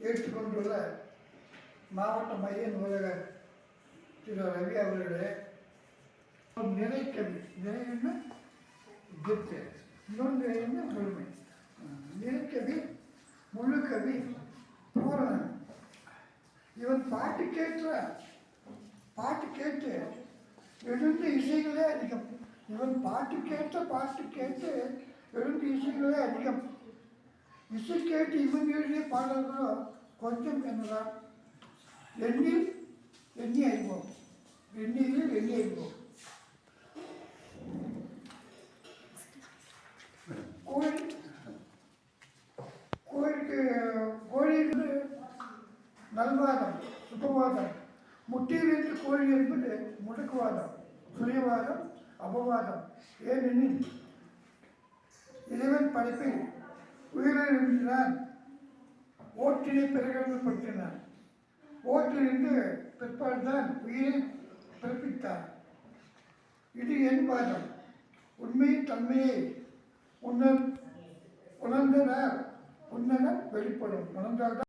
ஏற்றுக்கொண்டுள்ள மாவட்ட மைய நூலகர் திரு ரவி அவர்களே நிறைக்கவி நிறைன்னா கிஃப்ட் இன்னொன்று நிறைன்னா முழுமை. நிறைக்கவி முழுக்கவி பூரணன். இவன் பாட்டு கேட்ட பாட்டு கேட்டு எழுந்த இசைகளே அதிகம். இவன் பாட்டு கேட்ட பாட்டு கேட்டு எழுந்த இசைகளே அதிகம். இசை கேட்டு இவன் எழுதிய பாடல்களோ கொஞ்சம் என்னதான்? எண்ணில் எண்ணி அறிவோம் எண்ணியில் எண்ணி அறிவோம் கோழி கோழிக்கு கோழிக்கு நல்வாதம் சுபவாதம். முட்டியிலிருந்து கோழி என்பது முடக்குவாதம் சுயவாதம் அபவாதம். ஏனெனில் இறைவன் படைப்பில் உயிரிழந்தான் ஓட்டினை பிரகடனப்படுத்தினான் ஓட்டிலிருந்து பிற்பாடுதான் உயிரை பிறப்பித்தார். இது என் வாதம். உண்மையின் தன்மையை உணர் உணர்ந்தனர். உன்னதம் வெளிப்படும். உணர்ந்தால்தான்